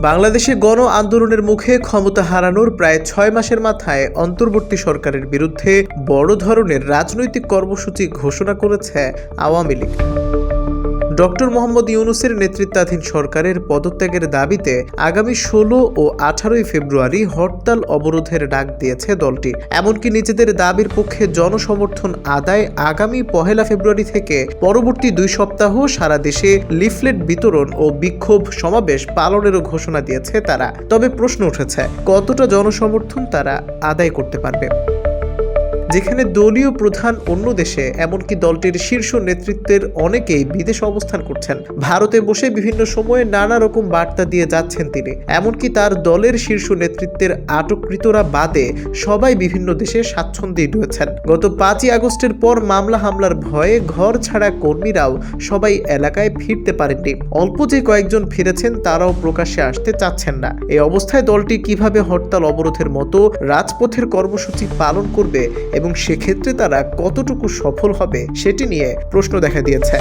বাংলাদেশে গণ আন্দোলনের মুখে ক্ষমতা হারানোর প্রায় ছয় মাসের মাথায় অন্তর্বর্তী সরকারের বিরুদ্ধে বড় ধরনের রাজনৈতিক কর্মসূচি ঘোষণা করেছে আওয়ামী লীগ। ডক্টর মোহাম্মদ ইউনুসের নেতৃত্বাধীন সরকারের পদত্যাগের দাবিতে আগামী ষোলো ও আঠারোই ফেব্রুয়ারি হরতাল অবরোধের ডাক দিয়েছে দলটি। এমনকি নিজেদের দাবির পক্ষে জনসমর্থন আদায় আগামী পহেলা ফেব্রুয়ারি থেকে পরবর্তী দুই সপ্তাহ সারা দেশে লিফলেট বিতরণ ও বিক্ষোভ সমাবেশ পালনেরও ঘোষণা দিয়েছে তারা। তবে প্রশ্ন উঠেছে, কতটা জনসমর্থন তারা আদায় করতে পারবে? যেখানে দলীয় প্রধান অন্য দেশে, এমনকি দলটির শীর্ষ নেতৃত্বের অনেকেই বিদেশে অবস্থান করছেন। ভারতে বসে বিভিন্ন সময়ে নানা রকম বার্তা দিয়ে যাচ্ছেন তিনি। এমনকি তার দলের শীর্ষ নেতৃত্বের আটককৃতরা বাদে সবাই বিভিন্ন দেশে স্বাচ্ছন্দ্যে রয়েছেন। গত পাঁচই আগস্টের পর মামলা হামলার ভয়ে ঘর ছাড়া কর্মীরাও সবাই এলাকায় ফিরতে পারেননি। অল্প যে কয়েকজন ফিরেছেন, তারাও প্রকাশ্যে আসতে চাচ্ছেন না। এই অবস্থায় দলটি কীভাবে হরতাল অবরোধের মতো রাজপথের কর্মসূচি পালন করবে এবং সেক্ষেত্রে তারা কতটুকু সফল হবে সেটি নিয়ে প্রশ্ন দেখা দিয়েছে।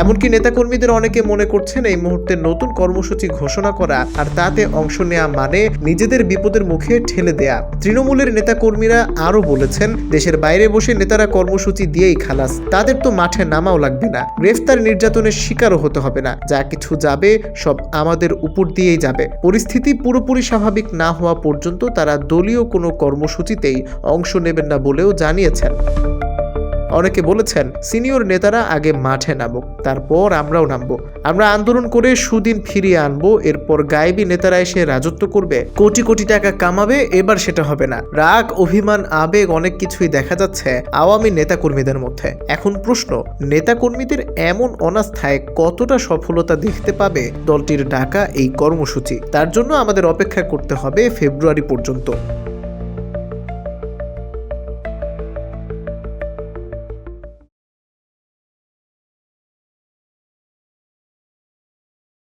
এমনকি নেতাকর্মীদের অনেকে মনে করছেন এই মুহূর্তে নতুন কর্মসূচি ঘোষণা করা আর তাতে অংশ নেওয়া মানে নিজেদের বিপদের মুখে ঠেলে দেয়া। তৃণমূলের নেতাকর্মীরা আরও বলেছেন, দেশের বাইরে বসে নেতারা কর্মসূচি দিয়েই খালাস। তাদের তো মাঠে নামাও লাগবে না। গ্রেফতার নির্যাতনের শিকারও হতে হবে না। যা কিছু যাবে, সব আমাদের উপর দিয়েই যাবে। পরিস্থিতি পুরোপুরি স্বাভাবিক না হওয়া পর্যন্ত তারা দলীয় কোনো কর্মসূচিতেই অংশ নেবেন না বলেও জানিয়েছেন। অনেকে বলেছেন, সিনিয়র নেতারা আগে মাঠে নামুক, তারপর আমরাও নামবো। আমরা আন্দোলন করে সুদিন ফিরিয়ে আনব, এরপর গায়েবী নেতারা এসে রাজত্ব করবে। কোটি কোটি টাকা কামাবে, এবার সেটা হবে না। রাগ, অভিমান, আবেগ অনেক কিছুই দেখা যাচ্ছে আওয়ামী নেতাকর্মীদের মধ্যে। এখন প্রশ্ন, নেতাকর্মীদের এমন অনাস্থায় কতটা সফলতা দেখতে পাবে দলটির ডাকা এই কর্মসূচি? তার জন্য আমাদের অপেক্ষা করতে হবে ফেব্রুয়ারি পর্যন্ত।